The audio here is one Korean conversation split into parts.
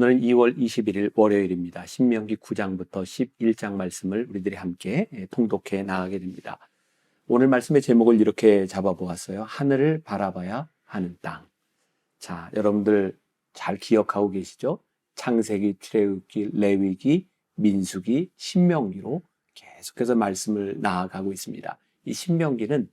오늘은 2월 21일 월요일입니다. 신명기 9장부터 11장 말씀을 우리들이 함께 예, 통독해 나가게 됩니다. 오늘 말씀의 제목을 이렇게 잡아보았어요. 하늘을 바라봐야 하는 땅. 자, 여러분들 잘 기억하고 계시죠? 창세기, 출애굽기, 레위기, 민수기, 신명기로 계속해서 말씀을 나아가고 있습니다. 이 신명기는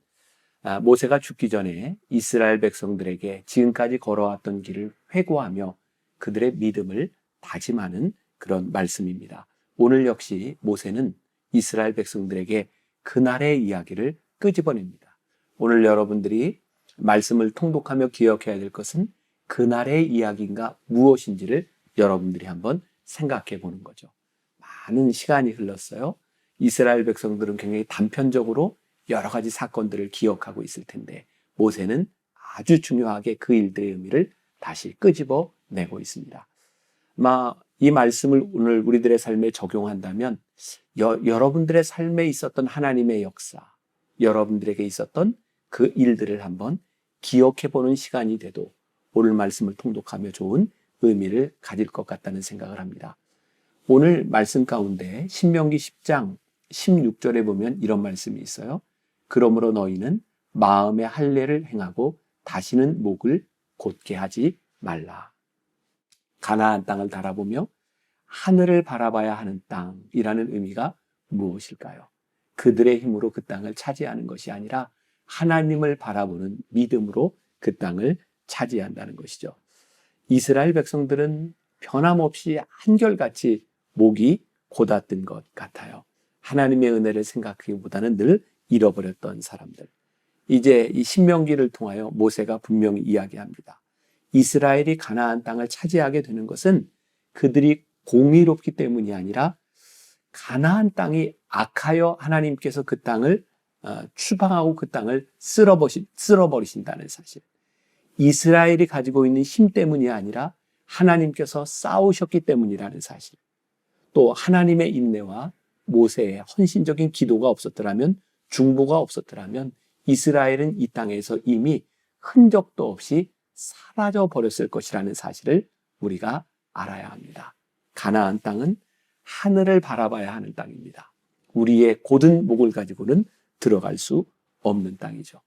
아, 모세가 죽기 전에 이스라엘 백성들에게 지금까지 걸어왔던 길을 회고하며 그들의 믿음을 다짐하는 그런 말씀입니다. 오늘 역시 모세는 이스라엘 백성들에게 그날의 이야기를 끄집어냅니다. 오늘 여러분들이 말씀을 통독하며 기억해야 될 것은 그날의 이야기인가 무엇인지를 여러분들이 한번 생각해 보는 거죠. 많은 시간이 흘렀어요. 이스라엘 백성들은 굉장히 단편적으로 여러 가지 사건들을 기억하고 있을 텐데 모세는 아주 중요하게 그 일들의 의미를 다시 끄집어 내고 있습니다. 이 말씀을 오늘 우리들의 삶에 적용한다면 여, 여러분들의 삶에 있었던 하나님의 역사, 여러분들에게 있었던 그 일들을 한번 기억해 보는 시간이 돼도 오늘 말씀을 통독하며 좋은 의미를 가질 것 같다는 생각을 합니다. 오늘 말씀 가운데 신명기 10장 16절에 보면 이런 말씀이 있어요. 그러므로 너희는 마음의 할례를 행하고 다시는 목을 곧게 하지 말라. 가나안 땅을 달아보며 하늘을 바라봐야 하는 땅이라는 의미가 무엇일까요? 그들의 힘으로 그 땅을 차지하는 것이 아니라 하나님을 바라보는 믿음으로 그 땅을 차지한다는 것이죠. 이스라엘 백성들은 변함없이 한결같이 목이 고닫던 것 같아요. 하나님의 은혜를 생각하기보다는 늘 잃어버렸던 사람들. 이제 이 신명기를 통하여 모세가 분명히 이야기합니다. 이스라엘이 가나안 땅을 차지하게 되는 것은 그들이 공의롭기 때문이 아니라 가나안 땅이 악하여 하나님께서 그 땅을 어, 추방하고 그 땅을 쓸어버리신다는 사실. 이스라엘이 가지고 있는 힘 때문이 아니라 하나님께서 싸우셨기 때문이라는 사실. 또 하나님의 인내와 모세의 헌신적인 기도가 없었더라면 중보가 없었더라면 이스라엘은 이 땅에서 이미 흔적도 없이 사라져 버렸을 것이라는 사실을 우리가 알아야 합니다. 가나안 땅은 하늘을 바라봐야 하는 땅입니다. 우리의 고든 목을 가지고는 들어갈 수 없는 땅이죠.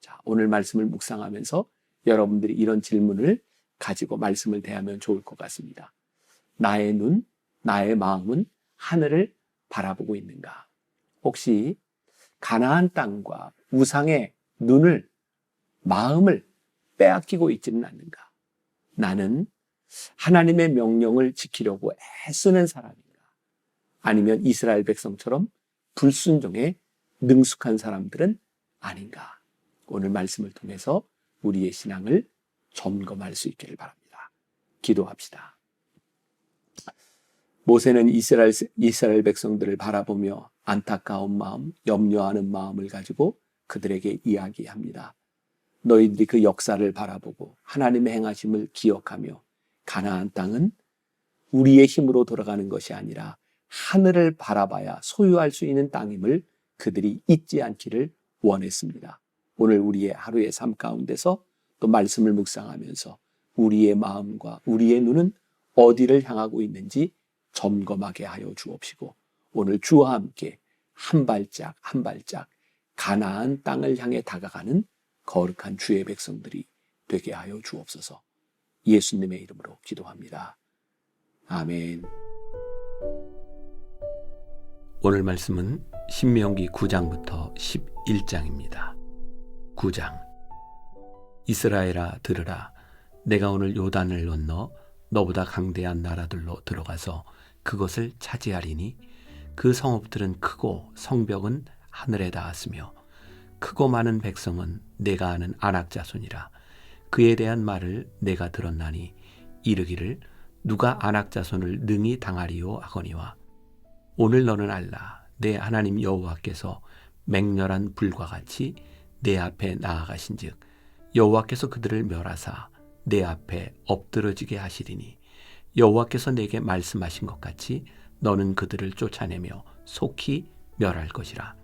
자, 오늘 말씀을 묵상하면서 여러분들이 이런 질문을 가지고 말씀을 대하면 좋을 것 같습니다. 나의 눈, 나의 마음은 하늘을 바라보고 있는가? 혹시 가나안 땅과 우상의 눈을 마음을 빼앗기고 있지는 않는가? 나는 하나님의 명령을 지키려고 애쓰는 사람인가? 아니면 이스라엘 백성처럼 불순종에 능숙한 사람들은 아닌가? 오늘 말씀을 통해서 우리의 신앙을 점검할 수 있기를 바랍니다. 기도합시다. 모세는 이스라엘, 이스라엘 백성들을 바라보며 안타까운 마음, 염려하는 마음을 가지고 그들에게 이야기합니다. 너희들이 그 역사를 바라보고 하나님의 행하심을 기억하며 가나안 땅은 우리의 힘으로 돌아가는 것이 아니라 하늘을 바라봐야 소유할 수 있는 땅임을 그들이 잊지 않기를 원했습니다. 오늘 우리의 하루의 삶 가운데서 또 말씀을 묵상하면서 우리의 마음과 우리의 눈은 어디를 향하고 있는지 점검하게 하여 주옵시고 오늘 주와 함께 한 발짝 한 발짝 가나안 땅을 향해 다가가는 거룩한 주의 백성들이 되게 하여 주옵소서. 예수님의 이름으로 기도합니다. 아멘. 오늘 말씀은 신명기 9장부터 11장입니다. 9장. 이스라엘아 들으라. 내가 오늘 요단을 건너 너보다 강대한 나라들로 들어가서 그것을 차지하리니 그 성읍들은 크고 성벽은 하늘에 닿았으며 크고 많은 백성은 내가 아는 안악 자손이라 그에 대한 말을 내가 들었나니 이르기를 누가 안악 자손을 능히 당하리요 하거니와 오늘 너는 알라 내 하나님 여호와께서 맹렬한 불과 같이 내 앞에 나아가신즉 여호와께서 그들을 멸하사 내 앞에 엎드러지게 하시리니 여호와께서 내게 말씀하신 것 같이 너는 그들을 쫓아내며 속히 멸할 것이라.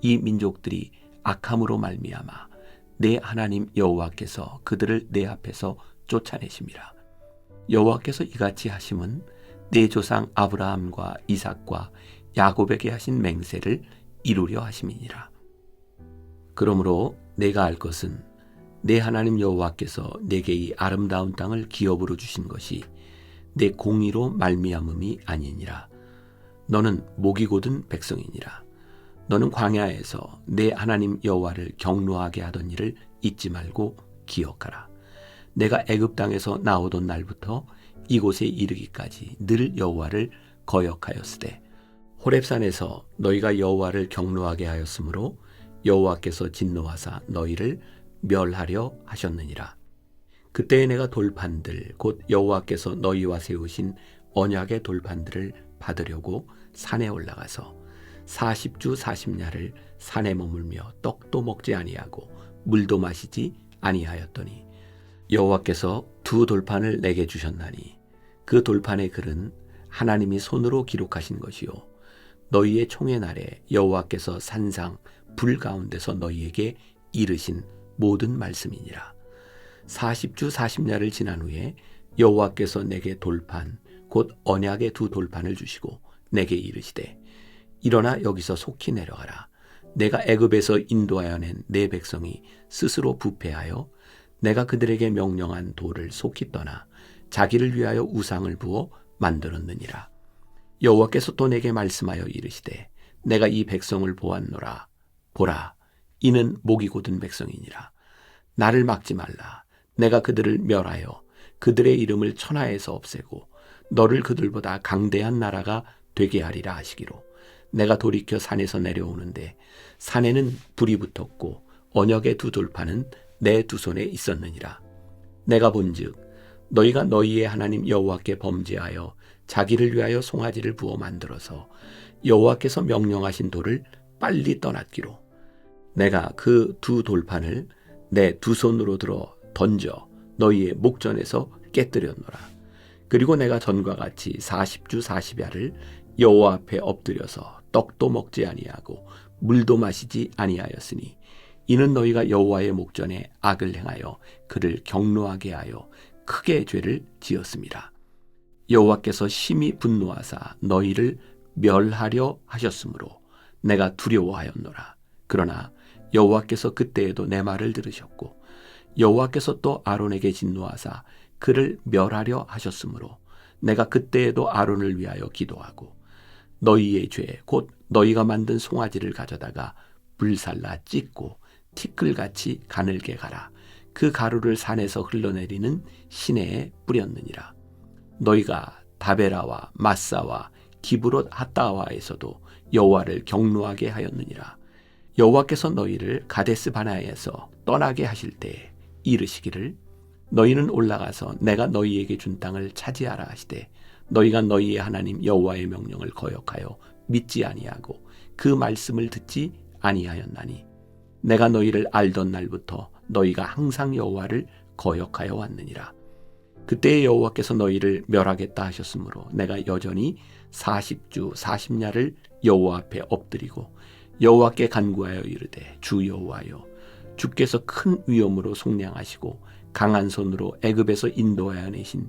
이 민족들이 악함으로 말미암아 내 하나님 여호와께서 그들을 내 앞에서 쫓아내심이라 여호와께서 이같이 하심은 내 조상 아브라함과 이삭과 야곱에게 하신 맹세를 이루려 하심이니라. 그러므로 내가 알 것은 내 하나님 여호와께서 내게 이 아름다운 땅을 기업으로 주신 것이 내 공의로 말미암음이 아니니라. 너는 목이 곧은 백성이니라 너는 광야에서 내 하나님 여호와를 경노하게 하던 일을 잊지 말고 기억하라. 내가 애굽 땅에서 나오던 날부터 이곳에 이르기까지 늘 여호와를 거역하였으되 호렙산에서 너희가 여호와를 경노하게 하였으므로 여호와께서 진노하사 너희를 멸하려 하셨느니라. 그때에 내가 돌판들 곧 여호와께서 너희와 세우신 언약의 돌판들을 받으려고 산에 올라가서 40주 40야를 산에 머물며 떡도 먹지 아니하고 물도 마시지 아니하였더니 여호와께서 두 돌판을 내게 주셨나니 그 돌판의 글은 하나님이 손으로 기록하신 것이요 너희의 총의 날에 여호와께서 산상 불 가운데서 너희에게 이르신 모든 말씀이니라. 40주 40야를 지난 후에 여호와께서 내게 돌판 곧 언약의 두 돌판을 주시고 내게 이르시되 일어나 여기서 속히 내려가라. 내가 애굽에서 인도하여 낸 내 백성이 스스로 부패하여 내가 그들에게 명령한 돌을 속히 떠나 자기를 위하여 우상을 부어 만들었느니라. 여호와께서 또 내게 말씀하여 이르시되 내가 이 백성을 보았노라. 보라, 이는 목이 곧은 백성이니라. 나를 막지 말라. 내가 그들을 멸하여 그들의 이름을 천하에서 없애고 너를 그들보다 강대한 나라가 되게 하리라 하시기로 내가 돌이켜 산에서 내려오는데 산에는 불이 붙었고 언역의 두 돌판은 내두 손에 있었느니라. 내가 본즉 너희가 너희의 하나님 여호와께 범죄하여 자기를 위하여 송아지를 부어 만들어서 여호와께서 명령하신 돌을 빨리 떠났기로 내가 그 두 돌판을 내 두 손으로 들어 던져 너희의 목전에서 깨뜨렸노라. 그리고 내가 전과 같이 40주 40야를 여호와 앞에 엎드려서 떡도 먹지 아니하고 물도 마시지 아니하였으니 이는 너희가 여호와의 목전에 악을 행하여 그를 경노하게 하여 크게 죄를 지었습니다. 여호와께서 심히 분노하사 너희를 멸하려 하셨으므로 내가 두려워하였노라. 그러나 여호와께서 그때에도 내 말을 들으셨고 여호와께서 또 아론에게 진노하사 그를 멸하려 하셨으므로 내가 그때에도 아론을 위하여 기도하고 너희의 죄 곧 너희가 만든 송아지를 가져다가 불살라 찢고 티끌같이 가늘게 가라. 그 가루를 산에서 흘러내리는 시내에 뿌렸느니라. 너희가 다베라와 마사와 기브롯 핫다와에서도 여호와를 경노하게 하였느니라. 여호와께서 너희를 가데스 바나에서 떠나게 하실 때에 이르시기를 너희는 올라가서 내가 너희에게 준 땅을 차지하라 하시되 너희가 너희의 하나님 여호와의 명령을 거역하여 믿지 아니하고 그 말씀을 듣지 아니하였나니 내가 너희를 알던 날부터 너희가 항상 여호와를 거역하여 왔느니라. 그때의 여호와께서 너희를 멸하겠다 하셨으므로 내가 여전히 40주 40야를 여호와 앞에 엎드리고 여호와께 간구하여 이르되 주 여호와여 주께서 큰 위엄으로 속량하시고 강한 손으로 애굽에서 인도하여 내신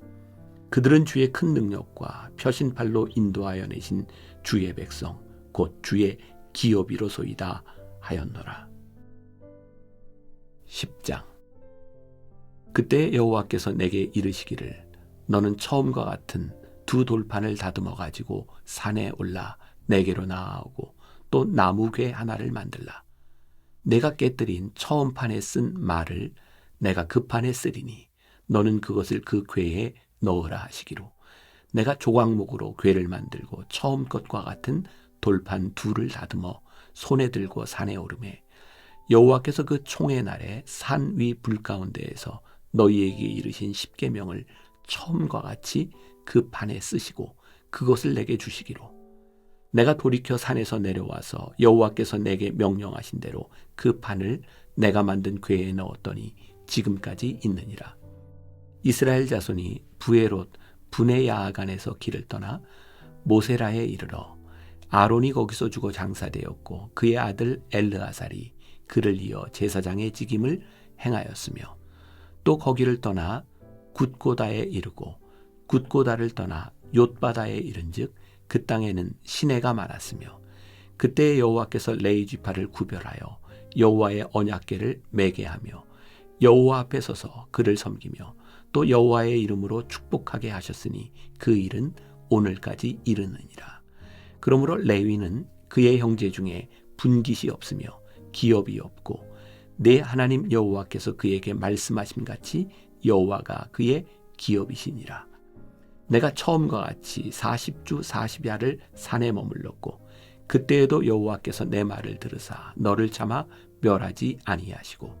그들은 주의 큰 능력과 표신팔로 인도하여 내신 주의 백성 곧 주의 기업이로소이다 하였노라. 10장 그때 여호와께서 내게 이르시기를 너는 처음과 같은 두 돌판을 다듬어 가지고 산에 올라 내게로 나아오고 또 나무괴 하나를 만들라. 내가 깨뜨린 처음 판에 쓴 말을 내가 그 판에 쓰리니 너는 그것을 그 궤에 넣으라 하시기로 내가 조각목으로 궤를 만들고 처음 것과 같은 돌판 둘을 다듬어 손에 들고 산에 오르매 여호와께서 그 총의 날에 산 위 불 가운데에서 너희에게 이르신 십계명을 처음과 같이 그 판에 쓰시고 그것을 내게 주시기로 내가 돌이켜 산에서 내려와서 여호와께서 내게 명령하신 대로 그 판을 내가 만든 궤에 넣었더니 지금까지 있느니라 이스라엘 자손이 부에롯 분의 야하간에서 길을 떠나 모세라에 이르러 아론이 거기서 죽어 장사되었고 그의 아들 엘르아살이 그를 이어 제사장의 직임을 행하였으며 또 거기를 떠나 굿고다에 이르고 굿고다를 떠나 욤바다에 이른즉 그 땅에는 시내가 많았으며 그때 여호와께서 레이 지파를 구별하여 여호와의 언약궤를 매게 하며 여호와 앞에 서서 그를 섬기며 또 여호와의 이름으로 축복하게 하셨으니 그 일은 오늘까지 이르느니라. 그러므로 레위는 그의 형제 중에 분깃이 없으며 기업이 없고 내 하나님 여호와께서 그에게 말씀하심 같이 여호와가 그의 기업이시니라. 내가 처음과 같이 40주 40야를 산에 머물렀고 그때에도 여호와께서 내 말을 들으사 너를 참아 멸하지 아니하시고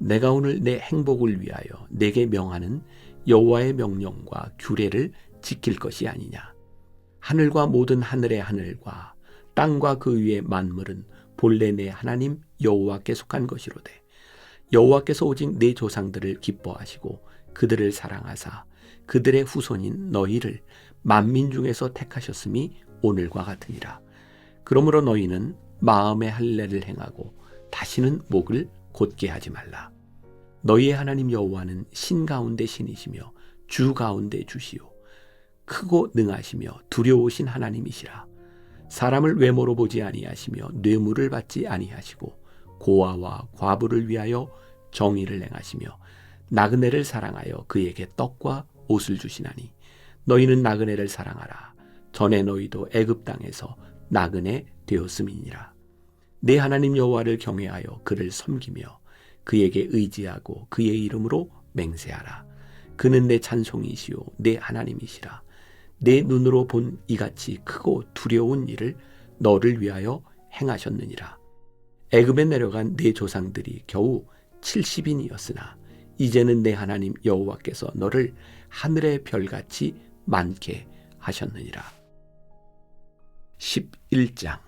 내가 오늘 내 행복을 위하여 내게 명하는 여호와의 명령과 규례를 지킬 것이 아니냐. 하늘과 모든 하늘의 하늘과 땅과 그 위의 만물은 본래 내 하나님 여호와께 속한 것이로되 여호와께서 오직 내 조상들을 기뻐하시고 그들을 사랑하사 그들의 후손인 너희를 만민 중에서 택하셨음이 오늘과 같으니라. 그러므로 너희는 마음의 할례를 행하고 다시는 목을 곧게 하지 말라. 너희의 하나님 여호와는 신 가운데 신이시며 주 가운데 주시오. 크고 능하시며 두려우신 하나님이시라. 사람을 외모로 보지 아니하시며 뇌물을 받지 아니하시고 고아와 과부를 위하여 정의를 행하시며 나그네를 사랑하여 그에게 떡과 옷을 주시나니 너희는 나그네를 사랑하라. 전에 너희도 애굽 땅에서 나그네 되었음이니라. 내 하나님 여호와를 경외하여 그를 섬기며 그에게 의지하고 그의 이름으로 맹세하라. 그는 내 찬송이시요 내 하나님이시라. 내 눈으로 본 이같이 크고 두려운 일을 너를 위하여 행하셨느니라. 애굽에 내려간 내 조상들이 겨우 70인이었으나 이제는 내 하나님 여호와께서 너를 하늘의 별같이 많게 하셨느니라. 11장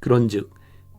그런즉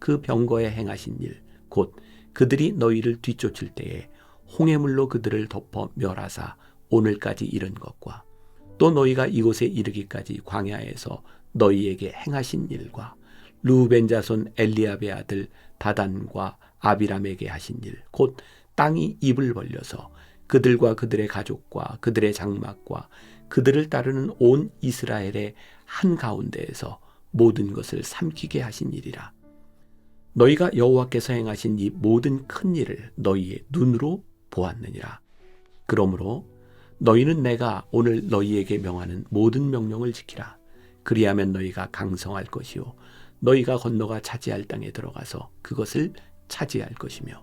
그 병거에 행하신 일, 곧 그들이 너희를 뒤쫓을 때에 홍해물로 그들을 덮어 멸하사 오늘까지 이른 것과 또 너희가 이곳에 이르기까지 광야에서 너희에게 행하신 일과 루벤 자손 엘리압의 아들 다단과 아비람에게 하신 일, 곧 땅이 입을 벌려서 그들과 그들의 가족과 그들의 장막과 그들을 따르는 온 이스라엘의 한 가운데에서 모든 것을 삼키게 하신 일이라. 너희가 여호와께서 행하신 이 모든 큰 일을 너희의 눈으로 보았느니라. 그러므로 너희는 내가 오늘 너희에게 명하는 모든 명령을 지키라. 그리하면 너희가 강성할 것이요 너희가 건너가 차지할 땅에 들어가서 그것을 차지할 것이며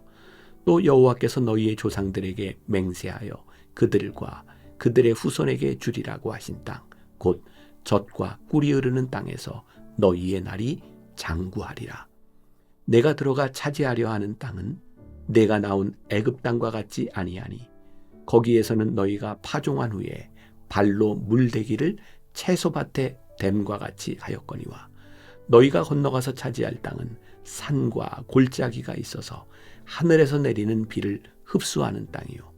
또 여호와께서 너희의 조상들에게 맹세하여 그들과 그들의 후손에게 주리라고 하신 땅 곧 젖과 꿀이 흐르는 땅에서 너희의 날이 장구하리라. 내가 들어가 차지하려 하는 땅은 내가 나온 애굽 땅과 같지 아니하니 거기에서는 너희가 파종한 후에 발로 물대기를 채소밭에 댐과 같이 하였거니와 너희가 건너가서 차지할 땅은 산과 골짜기가 있어서 하늘에서 내리는 비를 흡수하는 땅이요.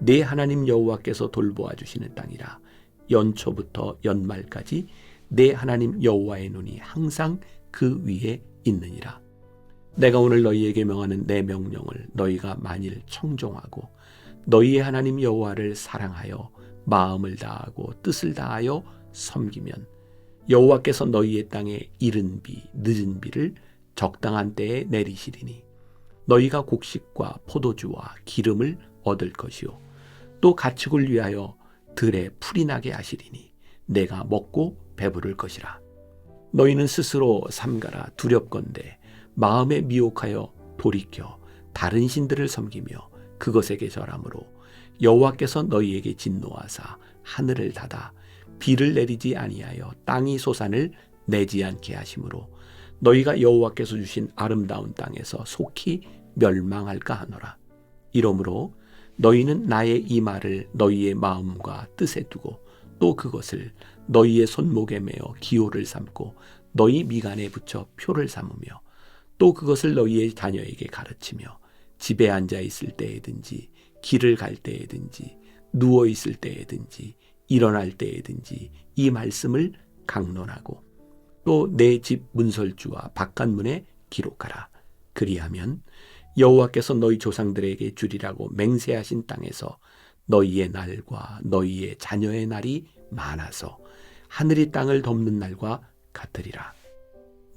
내 하나님 여호와께서 돌보아 주시는 땅이라 연초부터 연말까지 내 하나님 여호와의 눈이 항상 그 위에 있느니라 내가 오늘 너희에게 명하는 내 명령을 너희가 만일 청종하고 너희의 하나님 여호와를 사랑하여 마음을 다하고 뜻을 다하여 섬기면 여호와께서 너희의 땅에 이른 비 늦은 비를 적당한 때에 내리시리니 너희가 곡식과 포도주와 기름을 얻을 것이요. 또 가축을 위하여 들에 풀이 나게 하시리니 내가 먹고 배부를 것이라. 너희는 스스로 삼가라 두렵건대 마음에 미혹하여 돌이켜 다른 신들을 섬기며 그것에게 절함으로 여호와께서 너희에게 진노하사 하늘을 닫아 비를 내리지 아니하여 땅이 소산을 내지 않게 하심으로 너희가 여호와께서 주신 아름다운 땅에서 속히 멸망할까 하노라. 이러므로 너희는 나의 이 말을 너희의 마음과 뜻에 두고 또 그것을 너희의 손목에 매어 기호를 삼고 너희 미간에 붙여 표를 삼으며 또 그것을 너희의 자녀에게 가르치며 집에 앉아 있을 때에든지 길을 갈 때에든지 누워 있을 때에든지 일어날 때에든지 이 말씀을 강론하고 또 내 집 문설주와 바깥문에 기록하라. 그리하면 여호와께서 너희 조상들에게 주리라고 맹세하신 땅에서 너희의 날과 너희의 자녀의 날이 많아서 하늘이 땅을 덮는 날과 같으리라.